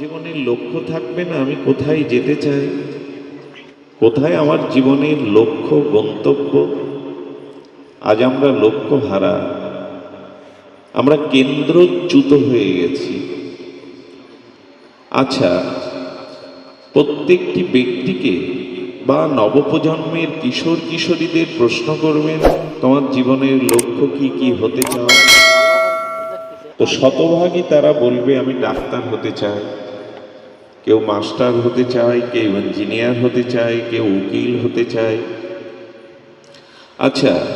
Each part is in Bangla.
জীবনের লক্ষ্য থাকবে না, আমি কোথায় যেতে চাই? কোথায় আমার জীবনের লক্ষ্য, গন্তব্য? আজ আমরা লক্ষ্য হারা। আমরা কেন্দ্রচ্যুত হয়ে গেছি। আচ্ছা প্রত্যেকটি ব্যক্তিকে বা নবপ্রজন্মের কিশোর কিশোরীদের প্রশ্ন করবেন, তোমার জীবনের লক্ষ্য কি কি হতে চাও? তো শতভাগই তারা বলবে, আমি ডাক্তার হতে চাই। কেউ মাস্টার হতে চায়, কেউ ইঞ্জিনিয়ার হতে চায়, কেউ উকিল হতে চায়। আচ্ছা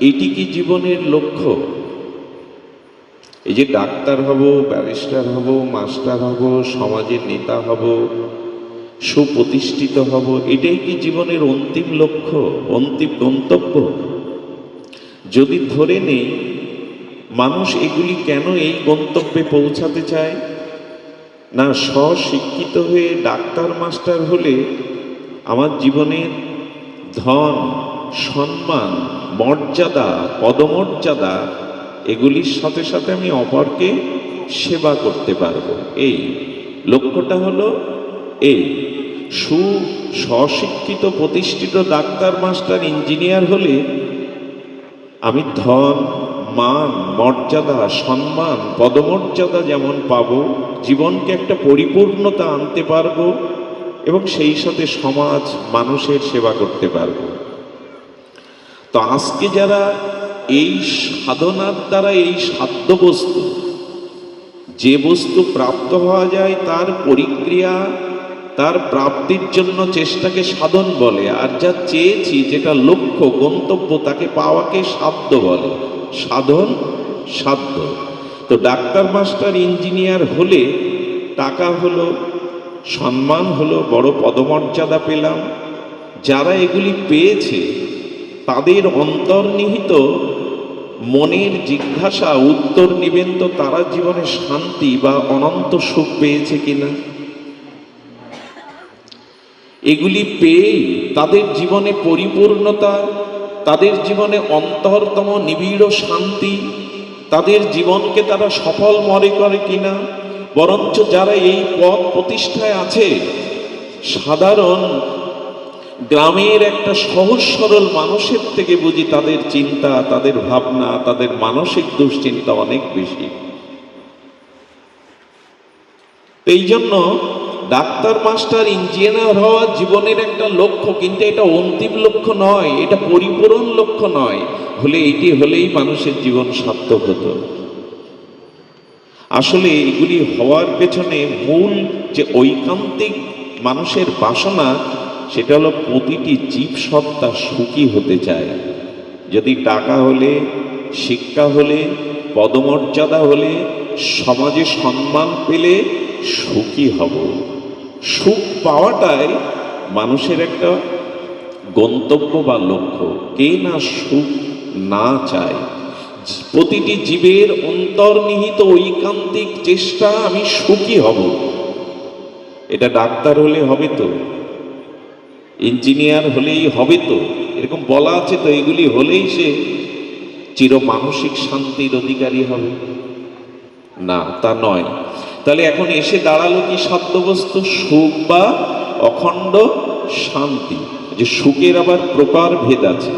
এটি কি জীবনের লক্ষ্য? এই যে ডাক্তার হব, ব্যারিস্টার হব, মাস্টার হব, সমাজের নেতা হব, সুপ্রতিষ্ঠিত হব, এটাই কি জীবনের অন্তিম লক্ষ্য, অন্তিম গন্তব্য? যদি ধরে নেই, মানুষ এগুলি কেন এই গন্তব্যে পৌঁছাতে চায়? না স্বশিক্ষিত হয়ে ডাক্তার, মাস্টার হলে আমার জীবনের ধন, সম্মান, মর্যাদা, পদমর্যাদা এগুলির সাথে সাথে আমি অপরকে সেবা করতে পারব। এই লক্ষ্যটা হলো এই সু স্বশিক্ষিত প্রতিষ্ঠিত ডাক্তার, মাস্টার, ইঞ্জিনিয়ার হলে আমি ধন মান মর্যাদা, সম্মান, পদমর্যাদা যেমন পাবো, জীবনকে একটা পরিপূর্ণতা আনতে পারব এবং সেই সাথে সমাজ, মানুষের সেবা করতে পারব। তো আজকে যারা এই সাধনার দ্বারা এই সাধ্য বস্তু, যে বস্তু প্রাপ্ত হওয়া যায় তার পরিক্রিয়া তার প্রাপ্তির জন্য চেষ্টাকে সাধন বলে, আর যা চেয়েছি যেটা লক্ষ্য, গন্তব্য তাকে পাওয়াকে সাধ্য বলে। সাধন সাধ্য। তো ডাক্তার মাস্টার ইঞ্জিনিয়ার হলে টাকা হলো, সম্মান হলো, বড় পদমর্যাদা পেলাম। যারা এগুলি পেয়েছে, তাদের অন্তর্নিহিত মনের জিজ্ঞাসা, উত্তর নিবেন তো তারা জীবনে শান্তি বা অনন্ত সুখ পেয়েছে কিনা। এগুলি পেয়েই তাদের জীবনে পরিপূর্ণতা, তাদের জীবনে অন্তরতম নিবিড় শান্তি, তাদের জীবনকে তারা সফল মনে করে কিনা, বরঞ্চ যারা এই পথ প্রতিষ্ঠায় আছে, সাধারণ গ্রামের একটা সহজ সরল মানুষের থেকে বুঝি তাদের চিন্তা, তাদের ভাবনা, তাদের মানসিক দুশ্চিন্তা অনেক বেশি। এই জন্য ডাক্তার, মাস্টার, ইঞ্জিনিয়ার হওয়া জীবনের একটা লক্ষ্য, কিন্তু এটা অন্তিম লক্ষ্য নয়, এটা পরিপূরণ লক্ষ্য নয়। হলে এটি হলেই মানুষের জীবন সার্থক হতো। আসলে এগুলি হওয়ার পেছনে মূল যে ঐকান্তিক মানুষের বাসনা, সেটা হলো প্রতিটি জীব সত্তা সুখী হতে চায়। যদি টাকা হলে, শিক্ষা হলে, পদমর্যাদা হলে, সমাজে সম্মান পেলে সুখী হব। সুখ পাওয়াটাই মানুষের একটা গন্তব্য বা লক্ষ্য। কে না সুখ না চায়? প্রতিটি জীবের অন্তর্নিহিত ঐকান্তিক চেষ্টা, আমি সুখী হব। এটা ডাক্তার হলে হবে তো? ইঞ্জিনিয়ার হলেই হবে তো? এরকম বলা আছে তো, এগুলি হলেই সে চির মানসিক শান্তির অধিকারী হবে। না, তা নয়। তাহলে এখন এসে দাঁড়াল কি সাধ্যবস্তু সুখ বা অখণ্ড শান্তি? যে সুখের আবার প্রকার ভেদ আছে।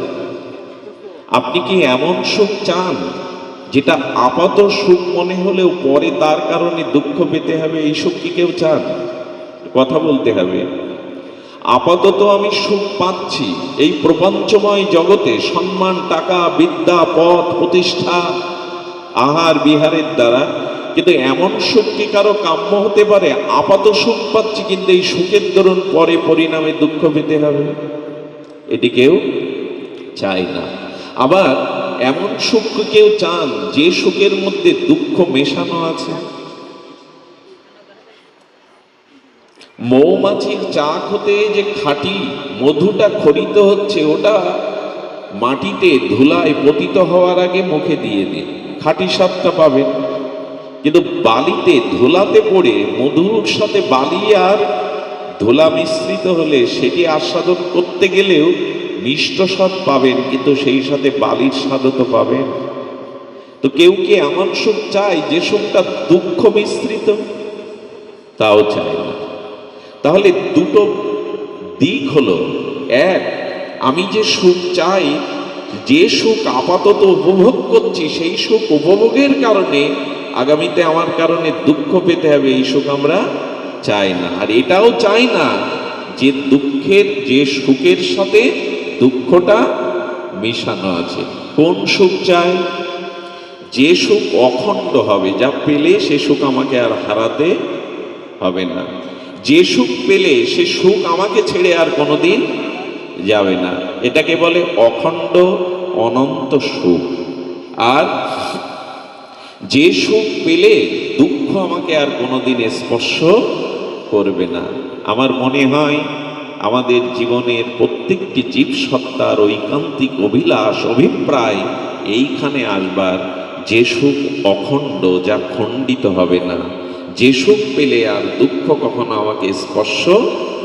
আপনি কি এমন সুখ চান যেটা আপাত সুখ মনে হলেও পরে তার কারণে দুঃখ পেতে হবে? এই সুখ কি কেউ চান? কথা বলতে হবে। আপাতত আমি সুখ পাচ্ছি। এই প্রপঞ্চময় জগতে সম্মান, টাকা, বিদ্যা, পথ, প্রতিষ্ঠা, আহার, বিহারের দ্বারা কিন্তু এমন কি কারও কাম্য হতে পারে, আপাত সুখ পাচ্ছি, কিন্তু এই সুখের দরুন পরে পরিণামে দুঃখ পেতে হবে। এটি কেউ চায় না। আবার এমন সুখ কেউ চান, যে সুখের মধ্যে দুঃখ মেশানো আছে। মৌমাছির চাক হতে যে খাঁটি মধুটা খরিত হচ্ছে, ওটা মাটিতে ধুলায় পতিত হওয়ার আগে মুখে দিয়ে দিন। খাঁটি স্বাদটা পাবেন। কিন্তু বালিতে, ধুলাতে পড়ে মধুর সাথে বালি আর ধুলা মিশ্রিত হলে সেটি আস্বাদন করতে গেলেও মিষ্ট স্বাদ পাবেন, কিন্তু সেই সাথে বালির স্বাদও তো পাবেন। তো কেউ কি এমন সুখ চায় যে সুখটা দুঃখ মিশ্রিত? তাও চায় না। তাহলে দুটো দিক হলো, এক, আমি যে সুখ চাই, যে সুখ আপাতত উপভোগ করছি, সেই সুখ উপভোগের কারণে আগামীতে আমার কারণে দুঃখ পেতে হবে, এই সুখ আমরা চাই না। আর এটাও চাই না যে দুঃখের, যে সুখের সাথে দুঃখটা মেশানো আছে। কোন সুখ চাই? যে সুখ অখণ্ড হবে, যা পেলে সে সুখ আমাকে আর হারাতে হবে না। যে সুখ পেলে সে সুখ আমাকে ছেড়ে আর কোনোদিন যাবে না। এটাকে বলে অখণ্ড, অনন্ত সুখ। আর যে সুখ পেলে দুঃখ আমাকে আর কোনোদিন স্পর্শ করবে না। আমার মনে হয় আমাদের জীবনের প্রত্যেকটি জীব সত্তার ঐকান্তিক অভিলাষ, অভিপ্রায় এইখানে আসবার। যে সুখ অখণ্ড, যা খণ্ডিত হবে না। যে সুখ পেলে আর দুঃখ কখনো আমাকে স্পর্শ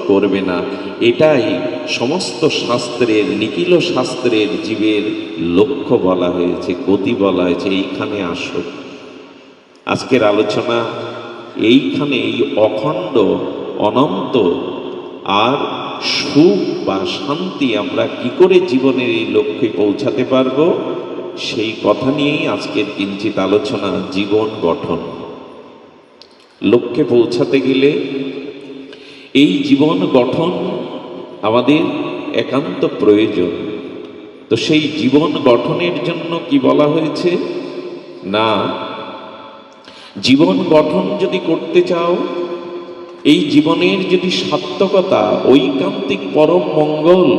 করবে না। এটাই সমস্ত শাস্ত্রের, নিখিল শাস্ত্রের জীবের লক্ষ্য বলা হয়েছে, গতি বলা হয়েছে, এইখানে আসো আজকের আলোচনা এইখানে এই অখণ্ড, অনন্ত আর সুখ বা শান্তি আমরা কি করে জীবনের এই লক্ষ্যে পৌঁছাতে পারব, সেই কথা নিয়েই আজকের কিঞ্চিত আলোচনা, জীবন গঠন। লক্ষ্যে পৌঁছাতে গেলে এই জীবন গঠন আমাদের একান্ত প্রয়োজন। তো সেই জীবন গঠনের জন্য কি বলা হয়েছে? না জীবন গঠন যদি করতে চাও, এই জীবনের যদি সার্থকতা, ঐকান্তিক পরম মঙ্গল,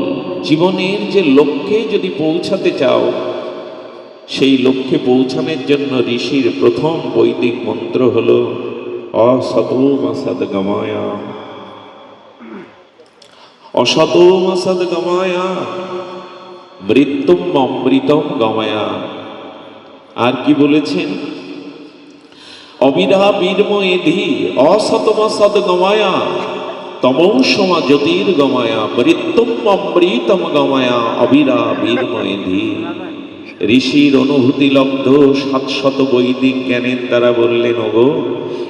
জীবনের যে লক্ষ্যে যদি পৌঁছাতে চাও, সেই লক্ষ্যে পৌঁছানোর জন্য ঋষির প্রথম বৈদিক মন্ত্র হল অসতোমসদ গমায়া অসতোমসদ গমায়া মৃত্যুম অমৃতম গমায়া। আর কি বলেছেন? অবিরা বীরময়েধি অসতম সদ গমায়া তমৌসমা জ্যোতির গমায়া মৃত্যুম অমৃতম গমায়া অবিরা বীরময়েধি ঋষির অনুভূতি লব্ধ, সাতশত বৈদিক জ্ঞানের দ্বারা বললেন, ওগো,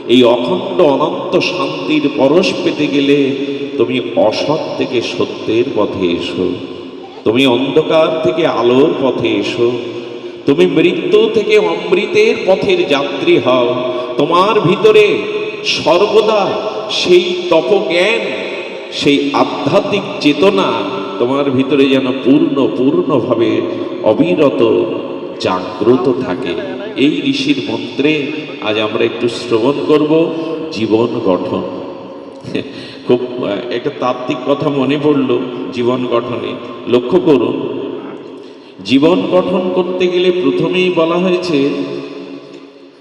এই অখণ্ড অনন্ত শান্তির পরশ পেতে গেলে তুমি অসৎ থেকে সত্যের পথে এসো। তুমি অন্ধকার থেকে আলোর পথে এসো। তুমি মৃত্যু থেকে অমৃতের পথের যাত্রী হও। তোমার ভিতরে সর্বদা সেই তপজ্ঞান, সেই আধ্যাত্মিক চেতনা তোমার ভিতরে যেন পূর্ণ, পূর্ণভাবে অবিরত, জাগ্রত থাকে। এই ঋষির মন্ত্রে আজ আমরা একটু শ্রবণ করব, জীবন গঠন। খুব, একটা তাত্ত্বিক কথা মনে পড়ল জীবন গঠনে। লক্ষ্য করুন জীবন গঠন করতে গেলে প্রথমেই বলা হয়েছে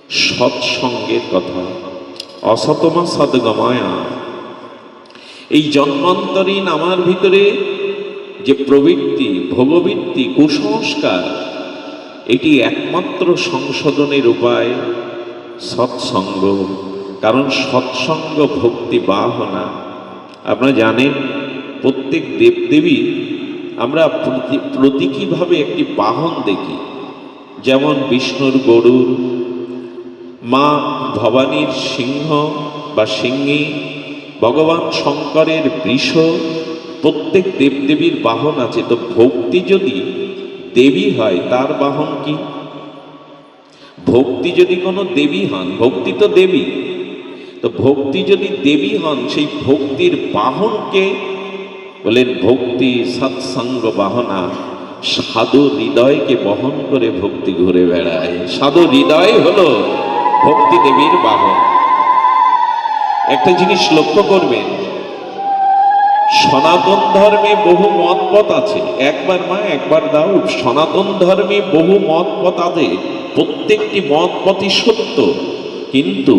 সৎসঙ্গের কথা। অসতমা সদগমায়া। এই জন্মান্তরীণ আমার ভিতরে যে প্রবৃত্তি, ভোগবৃত্তি, কুসংস্কার, এটি একমাত্র সংশোধনের উপায় সৎসঙ্গ। কারণ সৎসঙ্গ ভক্তি বাহনা। আপনারা জানেন, প্রত্যেক দেবদেবী আমরা প্রতীকীভাবে একটি বাহন দেখি। যেমন বিষ্ণুর গরুর মা ভবানীর সিংহ বা সিংহী, ভগবান শঙ্করের বৃষ, প্রত্যেক দেবদেবীর বাহন আছে। তো ভক্তি যদি দেবী হয়, তার বাহন কি? ভক্তি যদি কোনো দেবী হন, ভক্তি তো দেবী। তো ভক্তি যদি দেবী হন, সেই ভক্তির বাহনকে বলেন, ভক্তি সৎসঙ্গ বাহনা, সাধু হৃদয়কে বহন করে ভক্তি ঘুরে বেড়ায়। সাধু হৃদয় হলো ভক্তি দেবীর বাহন। একটা জিনিস লক্ষ্য করবেন, সনাতন ধর্মে বহু মত পথ আছে। একবার মা, একবার দাও, সনাতন ধর্মে বহু মত পথ আছে। প্রত্যেকটি মত পথই সত্য, কিন্তু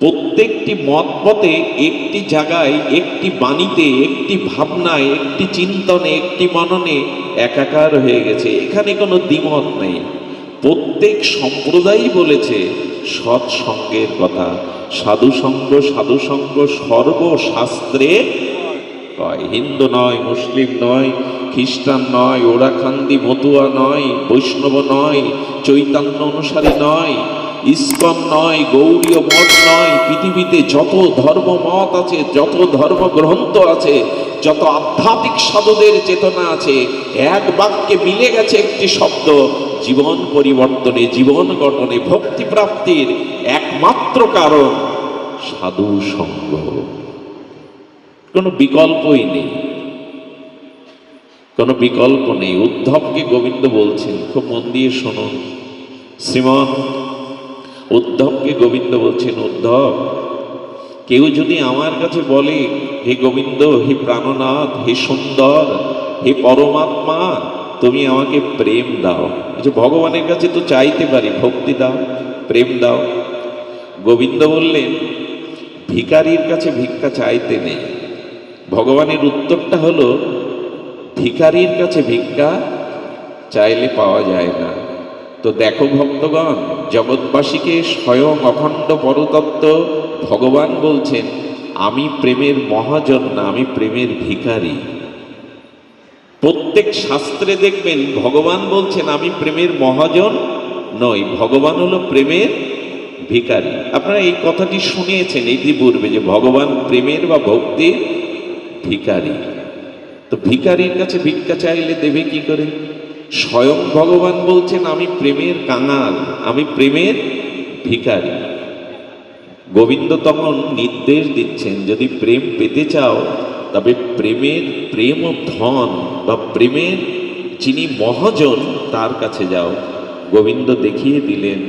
প্রত্যেকটি মত পথে একটি জায়গায়, একটি বাণীতে, একটি ভাবনায়, একটি চিন্তনে, একটি মননে একাকার হয়ে গেছে। এখানে কোনো দ্বিমত নেই। প্রত্যেক সম্প্রদায়ই বলেছে, সৎসঙ্গের কথা। সাধুসঙ্গ সাধুসঙ্গ সর্বশাস্ত্রে কয় হিন্দু নয়, মুসলিম নয়, খ্রিস্টান নয়, ওরাখান্দি, মতুয়া নয়, বৈষ্ণব নয়, চৈতন্য অনুসারী নয়। ইস্কন নয়, গৌরীয় মত নয়, পৃথিবীতে যত ধর্ম মত আছে, যত ধর্মগ্রন্থ আছে, যত আধ্যাত্মিক সাধুদের চেতনা আছে, এক বাক্যে মিলে গেছে একটি শব্দ, জীবন পরিবর্তনে, জীবন গঠনে, ভক্তি প্রাপ্তির একমাত্র কারণ সাধু সঙ্গ। কোনো বিকল্পই নেই। কোনো বিকল্প নেই। উদ্ধবকে গোবিন্দ বলছেন, খুব মন দিয়ে শুনুন। শ্রীমন উদ্ধবকে গোবিন্দ বলছেন, উদ্ধব? কেউ যদি আমার কাছে বলে, হে গোবিন্দ, হে প্রাণনাথ, হে সুন্দর, হে পরমাত্মা, তুমি আমাকে প্রেম দাও। যে ভগবানের কাছে তো চাইতে পারি, ভক্তি দাও, প্রেম দাও। গোবিন্দ বললেন ভিকারির কাছে ভিক্ষা চাইতে নেই। ভগবানের উত্তরটা হলো, ভিখারির কাছে ভিক্ষা চাইলে পাওয়া যায় না। তো দেখো ভক্তগণ, জগৎবাসীকে স্বয়ং অখণ্ড পরতত্ত্ব ভগবান বলছেন, আমি প্রেমের মহাজন না আমি প্রেমের ভিখারি। প্রত্যেক শাস্ত্রে দেখবেন, ভগবান বলছেন, আমি প্রেমের মহাজন নই, ভগবান হলো প্রেমের ভিখারি। আপনারা এই কথাটি শুনিয়েছেন ইতিপূর্বে যে ভগবান প্রেমের বা ভক্তির ভিখারি। তো ভিখারির কাছে ভিক্ষা চাইলে দেবে কি করে? স্বয়ং ভগবান বলছেন, আমি প্রেমের কাঙাল, আমি প্রেমের ভিখারি। গোবিন্দ তখন নির্দেশ দিচ্ছেন, যদি প্রেম পেতে চাও, তবে প্রেমের প্রেম ধন বা প্রেমের যিনি মহাজন, তার কাছে যাও। গোবিন্দ দেখিয়ে দিলেন,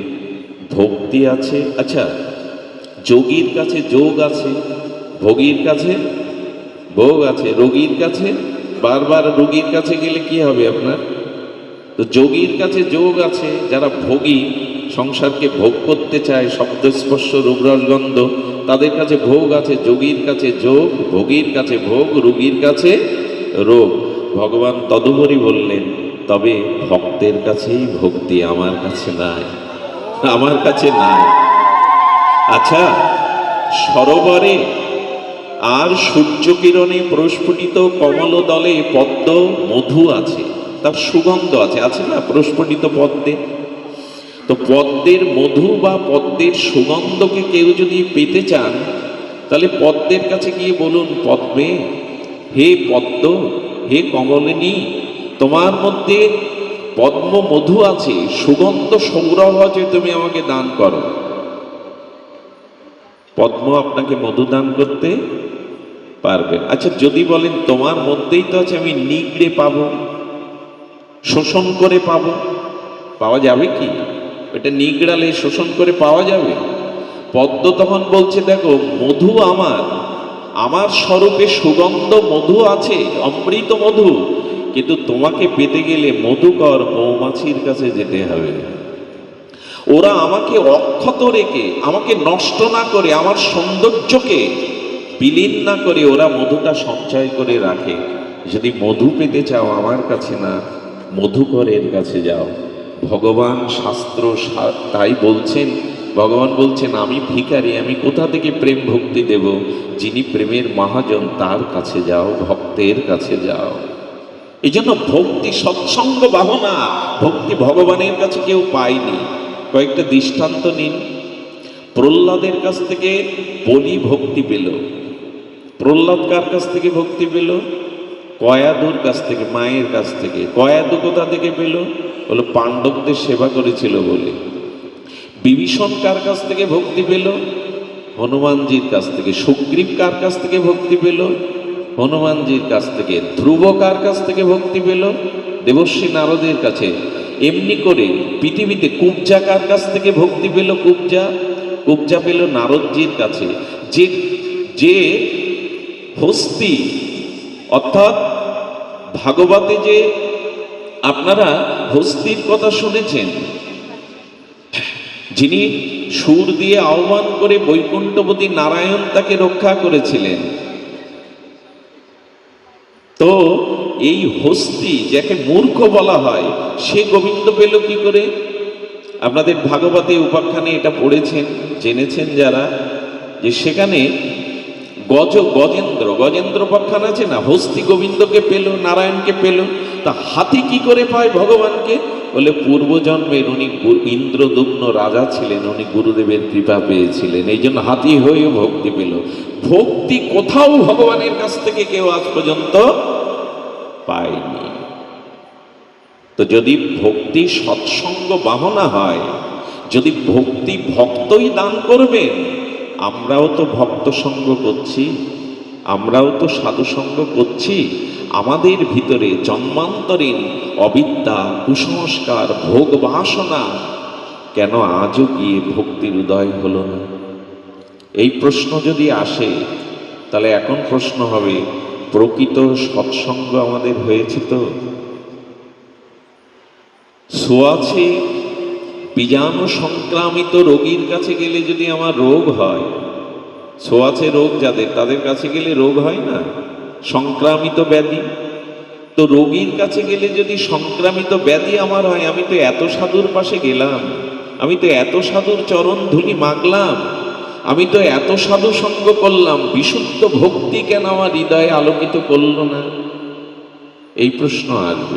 ভক্তি আছে। আচ্ছা যোগীর কাছে যোগ আছে, ভোগীর কাছে ভোগ আছে, রোগীর কাছে? বারবার রোগীর কাছে গেলে কি হবে আপনার? তো যোগীর কাছে যোগ আছে, যারা ভোগী, সংসারকে ভোগ করতে চায়, শব্দস্পর্শ রূপরসগন্ধ তাদের কাছে ভোগ আছে, যোগীর কাছে যোগ, ভোগীর কাছে ভোগ, রোগীর কাছে রোগ। ভগবান তদুপরি বললেন, তবে ভক্তের কাছেই ভক্তি আমার কাছে নাই, আমার কাছে নাই। আচ্ছা সরোবরে আর সূর্যকিরণে প্রস্ফুটিত কমল দলে পদ্ম, মধু আছে। তার সুগন্ধ আছে আছে না প্রস্ফুটিত পদ্মে? তো পদ্মের মধু বা পদ্মের সুগন্ধকে কেউ যদি পেতে চান, তাহলে পদ্মের কাছে গিয়ে বলুন, পদ্মে, হে পদ্ম, হে কমলিনী, তোমার মধ্যে পদ্ম মধু আছে, সুগন্ধ সংগ্রহ আছে তুমি আমাকে দান করো। পদ্ম আপনাকে মধু দান করতে পারবে। আচ্ছা যদি বলেন, তোমার মধ্যেই তো আছে, আমি নিগড়ে পাবো। শোষণ করে পাবো। পাওয়া যাবে কি? এটা নিগড়ালে শোষণ করে পাওয়া যাবে। পদ্ম তখন বলছে, দেখো, মধু আমার। আমার স্বরূপে সুগন্ধ মধু আছে, অমৃত মধু। কিন্তু তোমাকে পেতে গেলে মধুকর মৌমাছির কাছে যেতে হবে। ওরা আমাকে অক্ষত রেখে, আমাকে নষ্ট না করে, আমার সৌন্দর্যকে বিলীন না করে ওরা মধুটা সঞ্চয় করে রাখে। যদি মধু পেতে চাও আমার কাছে না মধুকরের কাছে যাও। ভগবান শাস্ত্র তাই বলছেন, ভগবান বলছেন, আমি ভিখারি, আমি কোথা থেকে প্রেম ভক্তি দেব? যিনি প্রেমের মহাজন, তার কাছে যাও, ভক্তের কাছে যাও। এই জন্য ভক্তি সৎসঙ্গ বাহনা ভক্তি ভগবানের কাছে কেউ পায়নি। কয়েকটা দৃষ্টান্ত নিন। প্রহ্লাদের কাছ থেকে বলি ভক্তি পেল। প্রহ্লাদ কার কাছ থেকে ভক্তি পেল? কয়াদুর কাছ থেকে, মায়ের কাছ থেকে কয়াদু কোথা থেকে পেল? হলো পাণ্ডবদের সেবা করেছিল বলে। বিভীষণ কার কাছ থেকে ভক্তি পেল? হনুমানজির কাছ থেকে। সুগ্রীব কার কাছ থেকে ভক্তি পেল? হনুমানজির কাছ থেকে। ধ্রুব কার কাছ থেকে ভক্তি পেল? দেবশ্রী নারদের কাছে। এমনি করে পৃথিবীতে কুবজা কার কাছ থেকে ভক্তি পেল? কুবজা? কুবজা পেল নারদজির কাছে। যে যে হস্তি, অর্থাৎ ভাগবতে যে আপনারা হস্তির কথা শুনেছেন, যিনি সুর দিয়ে আহ্বান করে বৈকুণ্ঠপতি নারায়ণ তাকে রক্ষা করেছিলেন। তো এই হস্তি যাকে মূর্খ বলা হয়, সে গোবিন্দ পেল কি করে? আপনাদের ভাগবতে উপাখ্যানে এটা পড়েছেন, জেনেছেন যারা, যে সেখানে গজ, গজেন্দ্র গজেন্দ্র উপাখ্যান আছে না? হস্তি গোবিন্দকে পেল, নারায়ণকে পেল। তা হাতি কি করে পায় ভগবানকে? বলে পূর্বজন্মের উনি ইন্দ্রদুগ্ন রাজা ছিলেন, উনি গুরুদেবের কৃপা পেয়েছিলেন। এই জন্য হাতি হয়েও ভক্তি পেল। ভক্তি কোথাও ভগবানের কাছ থেকে কেউ আজ পর্যন্ত পায়নি। তো যদি ভক্তি সৎসঙ্গ বাহনা হয়, যদি ভক্তি ভক্তই দান করবেন আমরাও তো ভক্ত সঙ্গ করছি, আমরাও তো সাধু সঙ্গ করছি, আমাদের ভিতরে জন্মান্তরীণ অবিদ্যা, কুসংস্কার, ভোগ বাসনা কেন আজও গিয়ে ভক্তির উদয় হলো না? এই প্রশ্ন যদি আসে, তাহলে এখন প্রশ্ন হবে, প্রকৃত সৎসঙ্গ আমাদের হয়েছে তো? সোয়াছে বীজাণু সংক্রামিত রোগীর কাছে গেলে যদি আমার রোগ হয়, সোয়াছে রোগ যাদের, তাদের কাছে গেলে রোগ হয় না? সংক্রামিত ব্যাধি? তো রোগীর কাছে গেলে যদি সংক্রামিত ব্যাধি আমার হয়, আমি তো এত সাধুর পাশে গেলাম, আমি তো এত সাধুর চরণ ধুলি মাগলাম আমি তো এত সাধু সঙ্গ করলাম, বিশুদ্ধ ভক্তি কেন আমার হৃদয়ে আলোকিত করল না? এই প্রশ্ন আসবে।